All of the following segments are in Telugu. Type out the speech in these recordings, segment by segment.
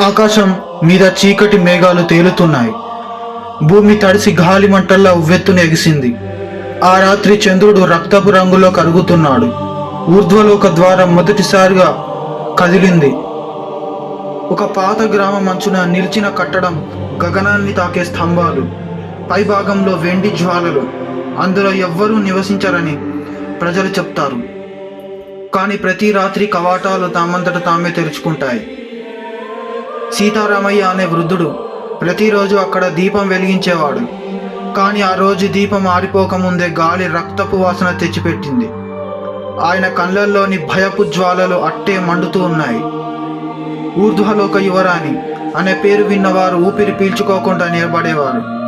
ఆకాశం మీద చీకటి మేఘాలు తేలుతున్నాయి. భూమి తడిసి గాలి మంటల్లా ఉవ్వెత్తును ఎగిసింది ఆ రాత్రి చంద్రుడు రక్తపు రంగులో కరుగుతున్నాడు. ఊర్ధ్వలోక ద్వారం మొదటిసారిగా కదిలింది. ఒక పాత గ్రామ అంచున నిలిచిన కట్టడం గగనాన్ని తాకే స్తంభాలు పైభాగంలో వెండి జ్వాలలు అందులో ఎవ్వరూ నివసించరని ప్రజలు చెప్తారు. కానీ ప్రతి రాత్రి కవాటాలు తామంతట తామే తెరుచుకుంటాయి. సీతారామయ్య అనే వృద్ధుడు ప్రతిరోజు అక్కడ దీపం వెలిగించేవాడు. కానీ ఆ రోజు దీపం ఆరిపోకముందే గాలి రక్తపు వాసన తెచ్చిపెట్టింది. ఆయన కళ్ళల్లోని భయపు జ్వాలలు అట్టే మండుతూ ఉన్నాయి. ఊర్ధ్వలోక యువరాణి అనే పేరు విన్నవారు ఊపిరి పీల్చుకోకుండా నిలబడేవారు.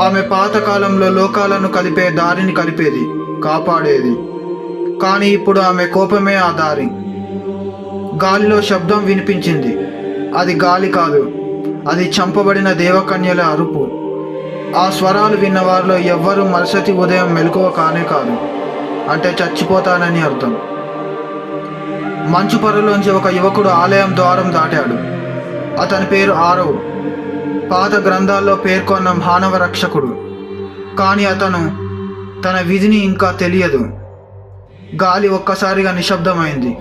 ఆమె పాతకాలంలో లోకాలను కలిపే దారిని కలిపేది కాపాడేది. కానీ ఇప్పుడు ఆమె కోపమే ఆ దారి. గాలిలో శబ్దం వినిపించింది. అది గాలి కాదు. అది చంపబడిన దేవకన్యల అరుపు. ఆ స్వరాలు విన్న వారిలో ఎవ్వరూ మరుసటి ఉదయం మెలకువ కానే కాదు. అంటే చచ్చిపోతానని అర్థం. మంచు పొరలోంచి ఒక యువకుడు ఆలయం ద్వారం దాటాడు. అతని పేరు ఆరవ్. పాత గ్రంథాల్లో పేర్కొన్న మానవ రక్షకుడు కానీ అతను తన విధిని ఇంకా తెలియదు. గాలి ఒక్కసారిగా నిశ్శబ్దమైంది.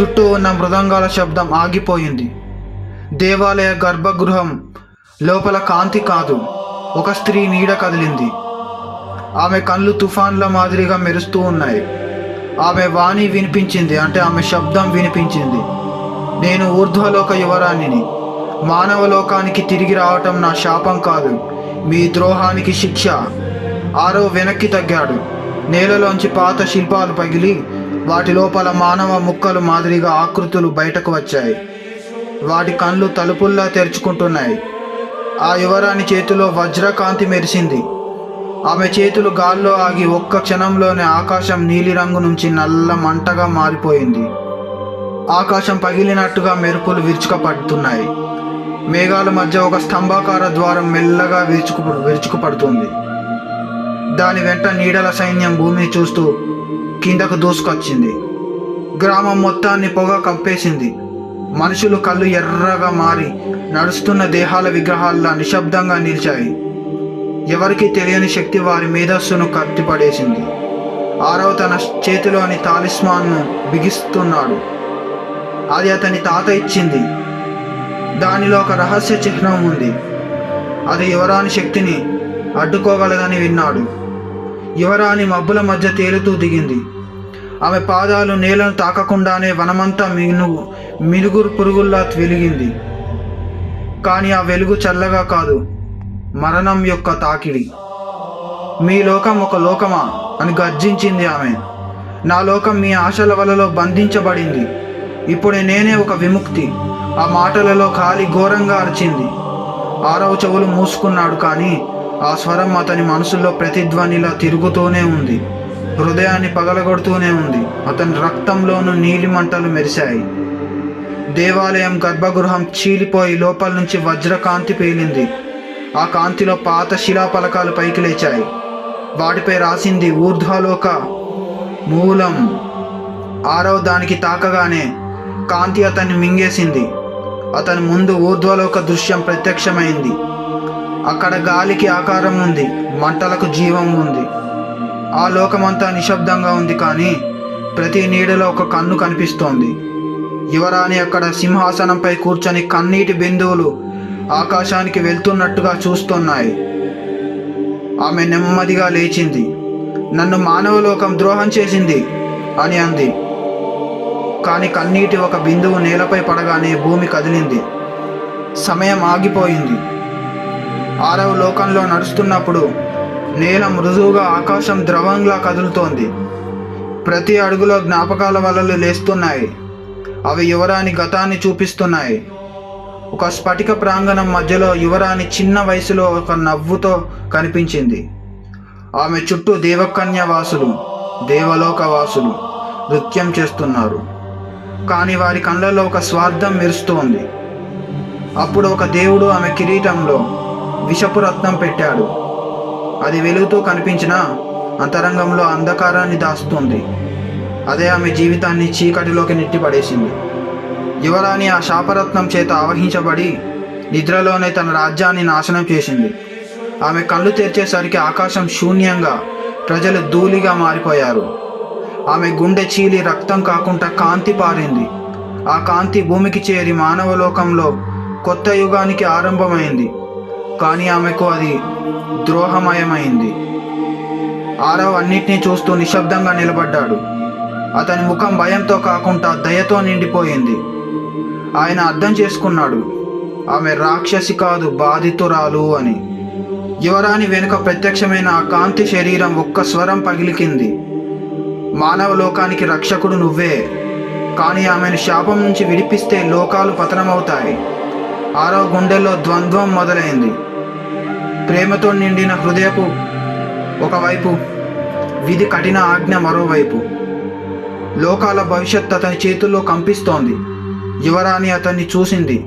చుట్టూ ఉన్న మృదంగాల శబ్దం ఆగిపోయింది. దేవాలయ గర్భగృహం లోపల కాంతి కాదు. ఒక స్త్రీ నీడ కదిలింది. ఆమె కళ్ళు తుఫాన్ల మాదిరిగా మెరుస్తూ ఉన్నాయి. ఆమె వాణి వినిపించింది అంటే ఆమె శబ్దం వినిపించింది. నేను ఊర్ధ్వలోక యువరాణిని. మానవ లోకానికి తిరిగి రావటం నా శాపం కాదు. మీ ద్రోహానికి శిక్ష. ఆరో వెనక్కి తగ్గాడు. నేలలోంచి పాత శిల్పాలు పగిలి వాటి లోపల మానవ ముక్కలు మాదిరిగా ఆకృతులు బయటకు వచ్చాయి. వాటి కళ్ళు తలుపుల్లా తెరుచుకుంటున్నాయి. ఆ యువరాణి చేతిలో వజ్రకాంతి మెరిసింది. ఆమె చేతులు గాల్లో ఆగి ఒక్క క్షణంలోనే ఆకాశం నీలిరంగు నుంచి నల్ల మంటగా మారిపోయింది. ఆకాశం పగిలినట్టుగా మెరుపులు విరుచుకపడుతున్నాయి. మేఘాల మధ్య ఒక స్తంభాకార ద్వారం మెల్లగా విరుచుకు విరుచుకుపడుతుంది. దాని వెంట నీడల సైన్యం భూమిని చూస్తూ కిందకు దూసుకొచ్చింది. గ్రామం మొత్తాన్ని పొగ కప్పేసింది మనుషులు కళ్ళు ఎర్రగా మారి నడుస్తున్న దేహాల విగ్రహాల్లా నిశ్శబ్దంగా నిలిచాయి. ఎవరికి తెలియని శక్తి వారి మేధస్సును కట్టిపడేసింది ఆరవ తన చేతిలోని తాలిస్మాన్ను బిగిస్తున్నాడు. అది అతని తాత ఇచ్చింది. దానిలో ఒక రహస్య చిహ్నం ఉంది. అది యువరాని శక్తిని అడ్డుకోగలదని విన్నాడు. యువరాణి మబ్బుల మధ్య తేలుతూ దిగింది. ఆమె పాదాలు నేలను తాకకుండానే వనమంతా మినుగు మినుగురు పురుగుల్లా వెలిగింది. కానీ ఆ వెలుగు చల్లగా కాదు మరణం యొక్క తాకిడి. మీ లోకం ఒక లోకమా? అని గర్జించింది ఆమె. నా లోకం మీ ఆశల వలలో బంధించబడింది. ఇప్పుడు నేనే ఒక విముక్తి. ఆ మాటలలో ఖాళీ ఘోరంగా అరిచింది. ఆరవ చెవులు మూసుకున్నాడు కానీ ఆ స్వరం అతని మనసులో ప్రతిధ్వనిలా తిరుగుతూనే ఉంది. హృదయాన్ని పగలగొడుతూనే ఉంది. అతని రక్తంలోనూ నీలి మంటలు మెరిశాయి. దేవాలయం గర్భగృహం చీలిపోయి లోపల నుంచి వజ్రకాంతి పేలింది. ఆ కాంతిలో పాత శిలాపలకాలు పైకి లేచాయి. వాటిపై రాసింది ఊర్ధ్వలోక మూలం. ఆరవ దానికి తాకగానే కాంతి అతన్ని మింగేసింది. అతని ముందు ఊర్ధ్వలోక దృశ్యం ప్రత్యక్షమైంది. అక్కడ గాలికి ఆకారం ఉంది. మంటలకు జీవం ఉంది. ఆ లోకమంతా నిశ్శబ్దంగా ఉంది కానీ ప్రతి నీడలో ఒక కన్ను కనిపిస్తోంది. యువరాణి అక్కడ సింహాసనంపై కూర్చొని కన్నీటి బిందువులు ఆకాశానికి వెళ్తున్నట్టుగా చూస్తున్నాయి. ఆమె నెమ్మదిగా లేచింది. నన్ను మానవలోకం ద్రోహం చేసింది అని అంది. కానీ కన్నీటి ఒక బిందువు నేలపై పడగానే భూమి కదిలింది. సమయం ఆగిపోయింది. ఆరవ లోకంలో నడుస్తున్నప్పుడు నేల మృదువుగా ఆకాశం ద్రవంలా కదులుతోంది. ప్రతి అడుగులో జ్ఞాపకాల వలలు లేస్తున్నాయి. అవి యువరాని గతాన్ని చూపిస్తున్నాయి. ఒక స్ఫటిక ప్రాంగణం మధ్యలో యువరాణి చిన్న వయసులో ఒక నవ్వుతో కనిపించింది. ఆమె చుట్టూ దేవకన్య వాసులు దేవలోక వాసులు నృత్యం చేస్తున్నారు. కానీ వారి కళ్ళలో ఒక స్వార్థం మెరుస్తోంది. అప్పుడు ఒక దేవుడు ఆమె కిరీటంలో విషపు రత్నం పెట్టాడు. అది వెలుగుతూ కనిపించిన అంతరంగంలో అంధకారాన్ని దాస్తుంది అదే ఆమె జీవితాన్ని చీకటిలోకి నెట్టిపడేసింది. యువరాణి ఆ శాపరత్నం చేత ఆవహించబడి నిద్రలోనే తన రాజ్యాన్ని నాశనం చేసింది. ఆమె కళ్ళు తెరిచేసరికి ఆకాశం శూన్యంగా ప్రజలు ధూళిగా మారిపోయారు. ఆమె గుండె చీలి రక్తం కాకుండా కాంతి పారింది. ఆ కాంతి భూమికి చేరి మానవలోకంలో కొత్త యుగానికి ఆరంభమైంది. కానీ ఆమెకు అది ద్రోహమయమైంది. ఆరవ్ అన్నిటినీ చూస్తూ నిశ్శబ్దంగా నిలబడ్డాడు. అతని ముఖం భయంతో కాకుండా దయతో నిండిపోయింది. ఆయన అర్థం చేసుకున్నాడు ఆమె రాక్షసి కాదు బాధితురాలు అని. యువరాణి వెనుక ప్రత్యక్షమైన ఆ కాంతి శరీరం ఒక్క స్వరం పగిలికింది. మానవ లోకానికి రక్షకుడు నువ్వే. కానీ ఆమెను శాపం నుంచి విడిపిస్తే లోకాలు పతనమవుతాయి. ఆరో గుండెల్లో ద్వంద్వం మొదలైంది. ప్రేమతో నిండిన హృదయపు ఒకవైపు విధి కఠిన ఆజ్ఞ మరోవైపు. లోకాల భవిష్యత్ అతని చేతుల్లో కంపిస్తోంది. యువరాణి అతన్ని చూసింది.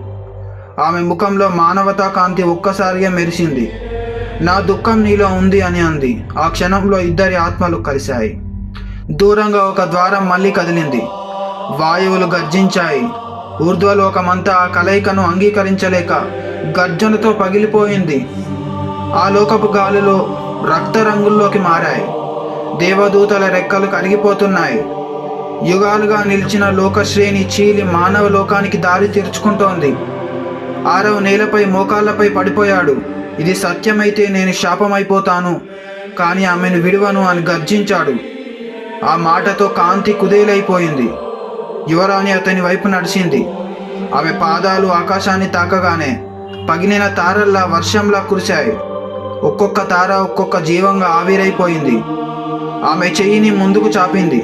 ఆమె ముఖంలో మానవతా కాంతి ఒక్కసారిగా మెరిసింది. నా దుఃఖం నీలో ఉంది అని అంది. ఆ క్షణంలో ఇద్దరి ఆత్మలు కలిశాయి. దూరంగా ఒక ద్వారం మళ్ళీ కదిలింది. వాయువులు గర్జించాయి. ఊర్ధ్వలోకమంతా ఆ కలయికను అంగీకరించలేక గర్జనతో పగిలిపోయింది. ఆ లోకపు గాలులు రక్త రంగుల్లోకి మారాయి. దేవదూతల రెక్కలు కరిగిపోతున్నాయి. యుగాలుగా నిలిచిన లోకశ్రేణి చీలి మానవ లోకానికి దారి తెరుచుకుంటోంది. ఆరవ నేలపై మోకాళ్ళపై పడిపోయాడు. ఇది సత్యమైతే నేను శాపమైపోతాను కానీ ఆమెను విడువను అని గర్జించాడు. ఆ మాటతో కాంతి కుదేలైపోయింది. యువరాణి అతని వైపు నడిచింది. ఆమె పాదాలు ఆకాశాన్ని తాకగానే పగిలిన తారల్లా వర్షంలా కురిశాయి. ఒక్కొక్క తార ఒక్కొక్క జీవంగా ఆవిరైపోయింది. ఆమె చెయ్యిని ముందుకు చాపింది.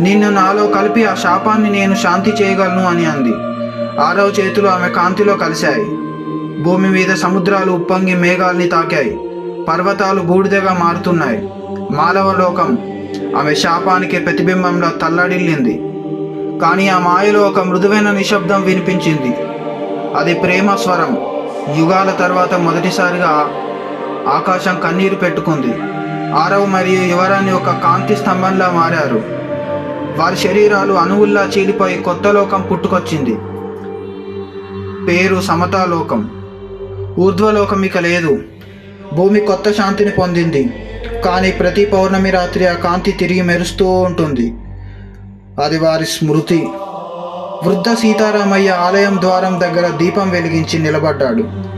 నిన్ను నాలో కలిపి ఆ శాపాన్ని నేను శాంతి చేయగలను అని అంది. ఆరవ చేతులు ఆమె కాంతిలో కలిశాయి. భూమి మీద సముద్రాలు ఉప్పొంగి మేఘాల్ని తాకాయి. పర్వతాలు బూడిదగా మారుతున్నాయి. మాలవలోకం ఆమె శాపానికి ప్రతిబింబంలో తల్లడిల్లింది. కానీ ఆ మాయలో ఒక మృదువైన నిశ్శబ్దం వినిపించింది. అది ప్రేమ స్వరం. యుగాల తర్వాత మొదటిసారిగా ఆకాశం కన్నీరు పెట్టుకుంది. ఆరవ్ మరియు యువరాణి ఒక కాంతి స్తంభంలా మారారు. వారి శరీరాలు అణువుల్లా చీలిపోయి కొత్త లోకం పుట్టుకొచ్చింది. పేరు సమతాలోకం. ఊర్ధ్వలోకం ఇక లేదు. భూమి కొత్త శాంతిని పొందింది. కానీ ప్రతి పౌర్ణమి రాత్రి ఆ కాంతి తిరిగి మెరుస్తూ ఉంటుంది. అది వారి స్మృతి. వృద్ధ సీతారామయ్య ఆలయం ద్వారం దగ్గర దీపం వెలిగించి నిలబడ్డాడు.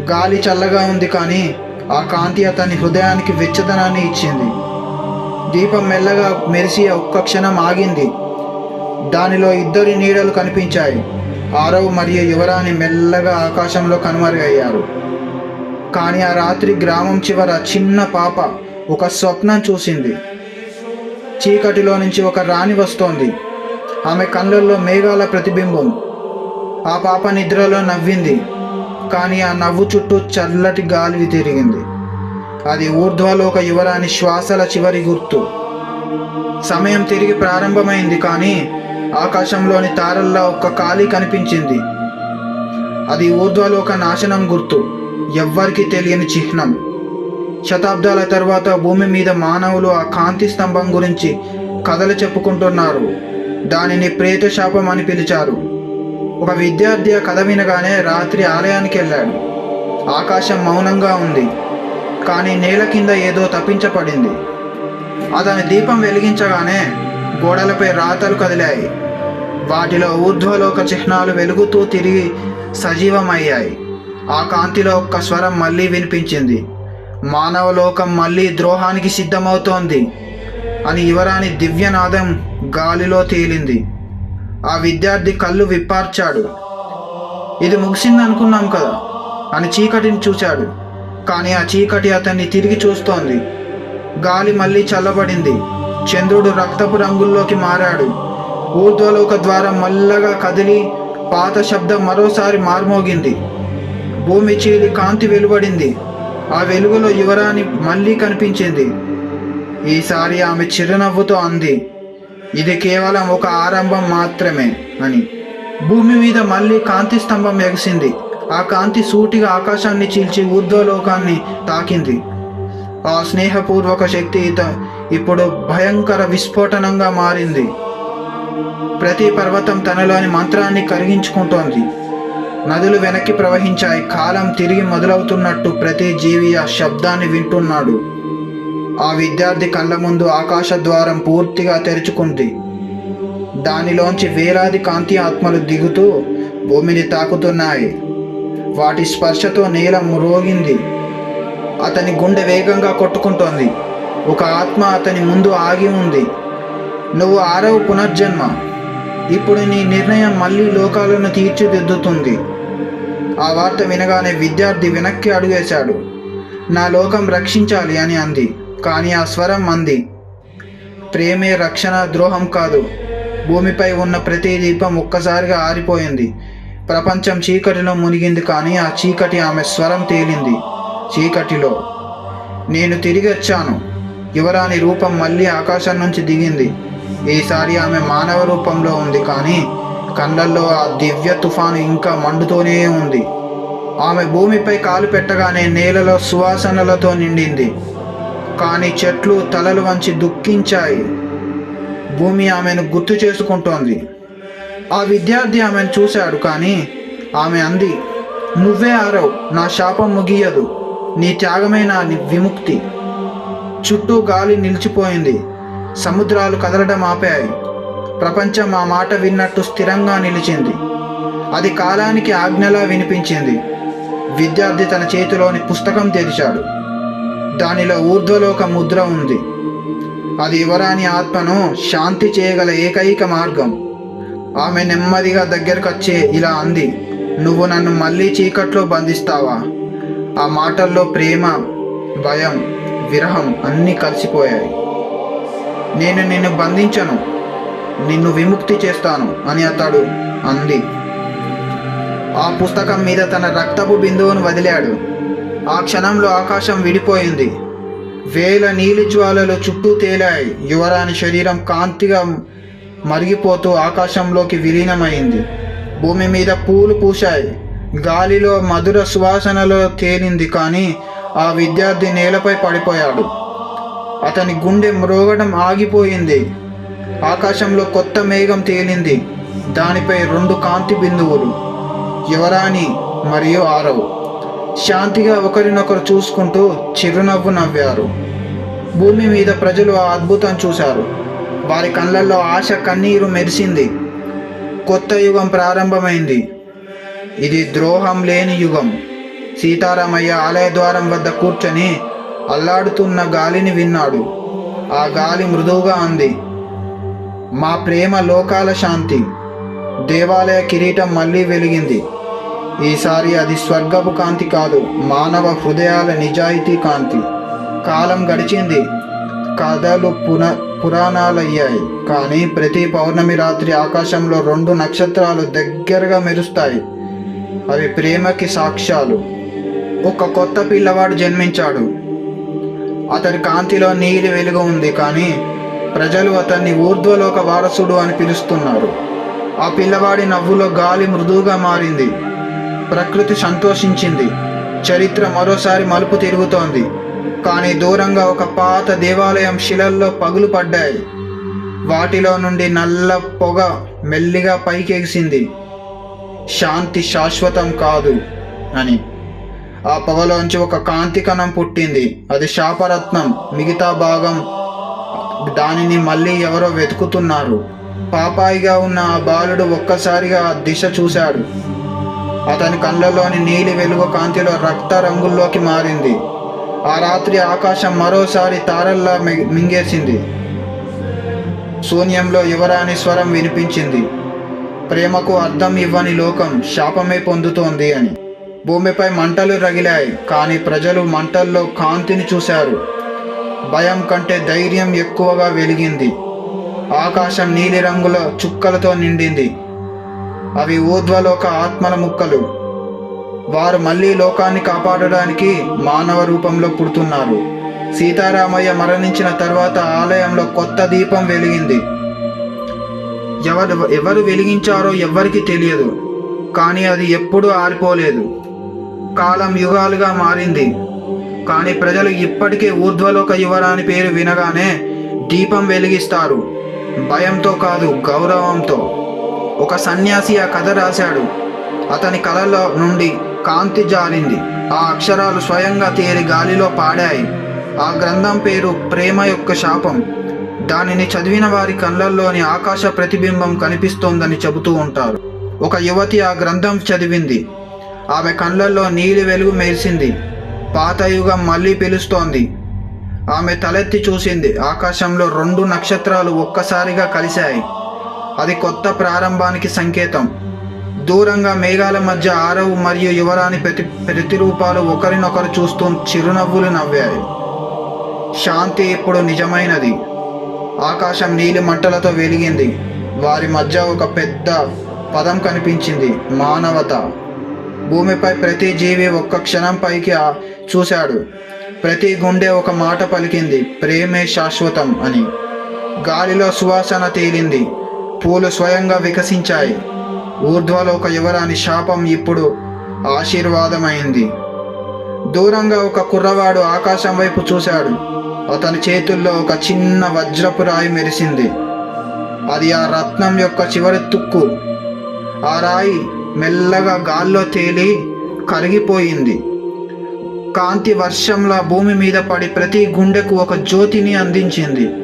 గాలి చల్లగా ఉంది కానీ ఆ కాంతి అతని హృదయానికి వెచ్చదనాన్ని ఇచ్చింది. దీపం మెల్లగా మెరిసి ఒక్క క్షణం ఆగింది. దానిలో ఇద్దరి నీడలు కనిపించాయి. ఆరవ్ మరియు యువరాణి మెల్లగా ఆకాశంలో కనుమరుగయ్యారు. కానీ ఆ రాత్రి గ్రామం చివర చిన్న పాప ఒక స్వప్నం చూసింది. చీకటిలో నుంచి ఒక రాణి వస్తోంది. ఆమె కళ్ళల్లో మేఘాల ప్రతిబింబం. ఆ పాప నిద్రలో నవ్వింది. కానీ ఆ నవ్వు చుట్టూ చల్లటి గాలి తిరిగింది. అది ఊర్ధ్వలోక యువరాని శ్వాసల చివరి గుర్తు. సమయం తిరిగి ప్రారంభమైంది కానీ ఆకాశంలోని తారల్లో ఒక్క ఖాళీ కనిపించింది. అది ఊర్ధ్వలోక నాశనం గుర్తు. ఎవ్వరికీ తెలియని చిహ్నం. శతాబ్దాల తర్వాత భూమి మీద మానవులు ఆ కాంతి స్తంభం గురించి కథలు చెప్పుకుంటున్నారు. దానిని ప్రేత శాపం అని పిలిచారు. ఒక విద్యార్థి ఆ కథ వినగానే రాత్రి ఆలయానికి వెళ్ళాడు. ఆకాశం మౌనంగా ఉంది కానీ నేల కింద ఏదో తప్పించబడింది. అతని దీపం వెలిగించగానే గోడలపై రాతలు కదిలాయి. వాటిలో ఊర్ధ్వలోక చిహ్నాలు వెలుగుతూ తిరిగి సజీవమయ్యాయి. ఆ కాంతిలో ఒక్క స్వరం మళ్ళీ వినిపించింది. మానవలోకం మళ్ళీ ద్రోహానికి సిద్ధమవుతోంది అని యువరాణి దివ్యనాదం గాలిలో తేలింది. ఆ విద్యార్థి కళ్ళు విప్పార్చాడు. ఇది ముగిసింది అనుకున్నాం కదా అని చీకటిని చూశాడు. కానీ ఆ చీకటి అతన్ని తిరిగి చూస్తోంది. గాలి మళ్ళీ చల్లబడింది. చంద్రుడు రక్తపు రంగుల్లోకి మారాడు. ఊర్ధ్వలోక ద్వారం మల్లగా కదిలి పాత శబ్దం మరోసారి మార్మోగింది. భూమి చీలి కాంతి వెలువడింది. ఆ వెలుగులో యువరాణి మళ్ళీ కనిపించింది. ఈసారి ఆమె చిరునవ్వుతో అంది. ఇది కేవలం ఒక ఆరంభం మాత్రమే అని. భూమి మీద మళ్ళీ కాంతి స్తంభం ఎగిసింది. ఆ కాంతి సూటిగా ఆకాశాన్ని చీల్చి ఊర్ధ్వలోకాన్ని తాకింది. ఆ స్నేహపూర్వక శక్తి ఇత ఇప్పుడు భయంకర విస్ఫోటనంగా మారింది. ప్రతి పర్వతం తనలోని మంత్రాన్ని కరిగించుకుంటోంది. నదులు వెనక్కి ప్రవహించాయి. కాలం తిరిగి మొదలవుతున్నట్టు ప్రతి జీవి ఆ శబ్దాన్ని వింటున్నాడు. ఆ విద్యార్థి కళ్ళ ముందు ఆకాశ ద్వారం పూర్తిగా తెరుచుకుంది. దానిలోంచి వేలాది కాంతి ఆత్మలు దిగుతూ భూమిని తాకుతున్నాయి. వాటి స్పర్శతో నేల మ్రోగింది. అతని గుండె వేగంగా కొట్టుకుంటోంది. ఒక ఆత్మ అతని ముందు ఆగి ఉంది. నువ్వు ఆరవ పునర్జన్మ. ఇప్పుడు నీ నిర్ణయం మళ్ళీ లోకాలను తీర్చిదిద్దుతుంది. ఆ వార్త వినగానే విద్యార్థి వెనక్కి అడుగేశాడు. నా లోకం రక్షించాలి అని అంది. కానీ ఆ స్వరం అంది. ప్రేమే రక్షణ ద్రోహం కాదు. భూమిపై ఉన్న ప్రతి దీపం ఒక్కసారిగా ఆరిపోయింది. ప్రపంచం చీకటిలో మునిగింది కానీ ఆ చీకటి ఆమె స్వరం తేలింది. చీకటిలో. నేను తిరిగి వచ్చాను. యువరాణి రూపం మళ్ళీ ఆకాశం నుంచి దిగింది. ఈసారి ఆమె మానవ రూపంలో ఉంది కానీ కళ్ళల్లో ఆ దివ్య తుఫాను ఇంకా మండుతూనే ఉంది. ఆమె భూమిపై కాలు పెట్టగానే నేలలో సువాసనలతో నిండింది. కానీ చెట్లు తలలు వంచి దుఃఖించాయి. భూమి ఆమెను గుర్తు చేసుకుంటోంది. ఆ విద్యార్థి ఆమెను చూశాడు కానీ ఆమె అంది నువ్వే ఆరవు నా శాపం ముగియదు. నీ త్యాగమే నా ని- విముక్తి. చుట్టూ గాలి నిలిచిపోయింది. సముద్రాలు కదలడం ఆపాయి. ప్రపంచం ఆ మాట విన్నట్టు స్థిరంగా నిలిచింది. అది కాలానికి ఆజ్ఞలా వినిపించింది. విద్యార్థి తన చేతిలోని పుస్తకం తెరిచాడు. దానిలో ఊర్ధ్వలోక ముద్ర ఉంది. అది యువరాణి ఆత్మను శాంతి చేయగల ఏకైక మార్గం. ఆమె నెమ్మదిగా దగ్గరకు వచ్చే ఇలా అంది నువ్వు నన్ను మళ్ళీ చీకట్లో బంధిస్తావా? ఆ మాటల్లో ప్రేమ భయం విరహం అన్నీ కలిసిపోయాయి. నేను నిన్ను బంధించను నిన్ను విముక్తి చేస్తాను అని అతడు అంది. ఆ పుస్తకం మీద తన రక్తపు బిందువును వదిలాడు. ఆ క్షణంలో ఆకాశం విడిపోయింది. వేల నీలి జ్వాలలు చుట్టూ తేలాయి. యువరాణి శరీరం కాంతిగా మరిగిపోతూ ఆకాశంలోకి విలీనమైంది. భూమి మీద పూలు పూశాయి. గాలిలో మధుర సువాసనలో తేలింది కానీ ఆ విద్యార్థి నేలపై పడిపోయాడు. అతని గుండె మ్రోగడం ఆగిపోయింది. ఆకాశంలో కొత్త మేఘం తేలింది. దానిపై రెండు కాంతి బిందువులు. యువరాణి మరియు ఆరవ్. శాంతిగా ఒకరినొకరు చూసుకుంటూ చిరునవ్వు నవ్వారు. భూమి మీద ప్రజలు ఆ అద్భుతం చూశారు. వారి కళ్ళల్లో ఆశ కన్నీరు మెరిసింది. కొత్త యుగం ప్రారంభమైంది. ఇది ద్రోహం లేని యుగం. సీతారామయ్య ఆలయ ద్వారం వద్ద కూర్చొని అల్లాడుతున్న గాలిని విన్నాడు. ఆ గాలి మృదువుగా అంది. మా ప్రేమ లోకాల శాంతి. దేవాలయ కిరీటం మళ్ళీ వెలిగింది. ఈసారి అది స్వర్గపు కాంతి కాదు మానవ హృదయాల నిజాయితీ కాంతి. కాలం గడిచింది కథలు పున పురాణాలయ్యాయి. కానీ ప్రతి పౌర్ణమి రాత్రి ఆకాశంలో రెండు నక్షత్రాలు దగ్గరగా మెరుస్తాయి. అవి ప్రేమకి సాక్ష్యాలు. ఒక కొత్త పిల్లవాడు జన్మించాడు. అతని కాంతిలో నీలి వెలుగు ఉంది కానీ ప్రజలు అతన్ని ఊర్ధ్వలోక వారసుడు అని పిలుస్తున్నారు. ఆ పిల్లవాడి నవ్వులో గాలి మృదువుగా మారింది. ప్రకృతి సంతోషించింది. చరిత్ర మరోసారి మలుపు తిరుగుతోంది. కానీ దూరంగా ఒక పాత దేవాలయం శిలల్లో పగులు పడ్డాయి. వాటిలో నుండి నల్ల పొగ మెల్లిగా పైకెగిసింది. శాంతి శాశ్వతం కాదు అని. ఆ పొగలోంచి ఒక కాంతి కణం పుట్టింది. అది శాపరత్నం. మిగతా భాగం దానిని మళ్ళీ ఎవరో వెతుకుతున్నారు. పాపాయిగా ఉన్న ఆ బాలుడు ఒక్కసారిగా ఆ దిశ చూశాడు. అతని కళ్ళలోని నీలి వెలుగు కాంతిలో రక్త రంగుల్లోకి మారింది. ఆ రాత్రి ఆకాశం మరోసారి తారల్లా మింగేసింది. శూన్యంలో యువరాణి స్వరం వినిపించింది. ప్రేమకు అర్థం ఇవ్వని లోకం శాపమే పొందుతోంది అని. భూమిపై మంటలు రగిలాయి కానీ ప్రజలు మంటల్లో కాంతిని చూశారు. భయం కంటే ధైర్యం ఎక్కువగా వెలిగింది. ఆకాశం నీలిరంగుల చుక్కలతో నిండింది. అవి ఊర్ధ్వలోక ఆత్మల ముక్కలు. వారు మళ్ళీ లోకాన్ని కాపాడడానికి మానవ రూపంలో పుడుతున్నారు. సీతారామయ్య మరణించిన తర్వాత ఆలయంలో కొత్త దీపం వెలిగింది. ఎవరు ఎవరు వెలిగించారో ఎవ్వరికీ తెలియదు. కానీ అది ఎప్పుడూ ఆరిపోలేదు. కాలం యుగాలుగా మారింది. కానీ ప్రజలు ఇప్పటికే ఊర్ధ్వలోక యువరాని పేరు వినగానే దీపం వెలిగిస్తారు. భయంతో కాదు గౌరవంతో. ఒక సన్యాసి ఆ కథ రాశాడు. అతని కళలో నుండి కాంతి జారింది. ఆ అక్షరాలు స్వయంగా తేరి గాలిలో పాడాయి. ఆ గ్రంథం పేరు ప్రేమ యొక్క శాపం. దానిని చదివిన వారి కళ్ళల్లోని ఆకాశ ప్రతిబింబం కనిపిస్తోందని చెబుతూ ఉంటారు. ఒక యువతి ఆ గ్రంథం చదివింది. ఆమె కళ్ళల్లో నీలి వెలుగు మెరిసింది. పాత యుగం మళ్ళీ పిలుస్తోంది. ఆమె తలెత్తి చూసింది. ఆకాశంలో రెండు నక్షత్రాలు ఒక్కసారిగా కలిశాయి. అది కొత్త ప్రారంభానికి సంకేతం. దూరంగా మేఘాల మధ్య ఆరవు మరియు యువరాణి ప్రతి ప్రతిరూపాలు ఒకరినొకరు చూస్తూ చిరునవ్వులు నవ్వాయి. శాంతి ఇప్పుడు నిజమైనది. ఆకాశం నీలి మంటలతో వెలిగింది. వారి మధ్య ఒక పెద్ద పదం కనిపించింది. మానవత. భూమిపై ప్రతి జీవి ఒక్క క్షణం పైకి చూశాడు. ప్రతి గుండె ఒక మాట పలికింది. ప్రేమే శాశ్వతం అని. గాలిలో సువాసన తేలింది. పూలు స్వయంగా వికసించాయి. ఊర్ధ్వలో ఒక యువరాని శాపం ఇప్పుడు ఆశీర్వాదమైంది. దూరంగా ఒక కుర్రవాడు ఆకాశం వైపు చూశాడు. అతని చేతుల్లో ఒక చిన్న వజ్రపు రాయి మెరిసింది. అది ఆ రత్నం యొక్క చివరి తుక్కు. ఆ రాయి మెల్లగా గాల్లో తేలి కరిగిపోయింది. కాంతి వర్షంలా భూమి మీద పడి ప్రతి గుండెకు ఒక జ్యోతిని అందించింది.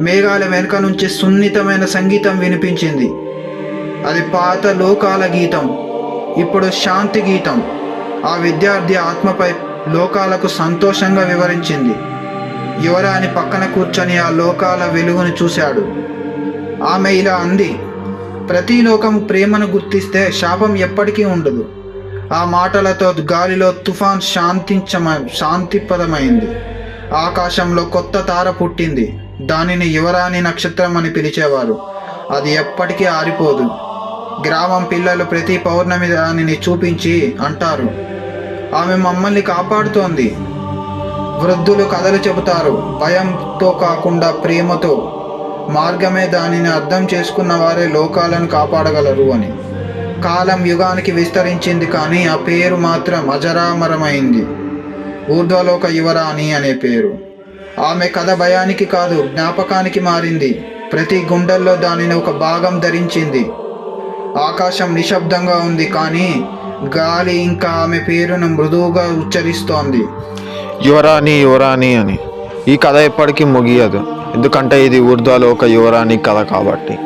మేఘాల వెనుక నుంచి సున్నితమైన సంగీతం వినిపించింది. అది పాత లోకాల గీతం ఇప్పుడు శాంతి గీతం. ఆ విద్యార్థి ఆత్మపై లోకాలకు సంతోషంగా వివరించింది. యువరాని పక్కన కూర్చొని ఆ లోకాల వెలుగును చూశాడు. ఆమె ఇలా అంది ప్రతి లోకం ప్రేమను గుర్తిస్తే శాపం ఎప్పటికీ ఉండదు. ఆ మాటలతో గాలిలో తుఫాన్ శాంతించమ శాంతిపదమైంది. ఆకాశంలో కొత్త తార పుట్టింది. దానిని యువరాణి నక్షత్రం అని పిలిచేవారు. అది ఎప్పటికీ ఆరిపోదు. గ్రామం పిల్లలు ప్రతి పౌర్ణమి దానిని చూపించి అంటారు. ఆమె మమ్మల్ని కాపాడుతోంది. వృద్ధులు కథలు చెబుతారు. భయంతో కాకుండా ప్రేమతో. మార్గమే దానిని అర్థం చేసుకున్న వారే లోకాలను కాపాడగలరు అని. కాలం యుగానికి విస్తరించింది కానీ ఆ పేరు మాత్రం అజరామరమైంది. ఊర్ధ్వలోక యువరాణి అనే పేరు. ఆమె కథ భయానికి కాదు జ్ఞాపకానికి మారింది. ప్రతి గుండెల్లో దానిని ఒక భాగం ధరించింది. ఆకాశం నిశ్శబ్దంగా ఉంది కానీ గాలి ఇంకా ఆమె పేరును మృదువుగా ఉచ్చరిస్తోంది. యువరాణి యువరాణి అని. ఈ కథ ఎప్పటికీ ముగియదు. ఎందుకంటే ఇది ఉర్దాలో ఒక యువరాణి కథ కాబట్టి.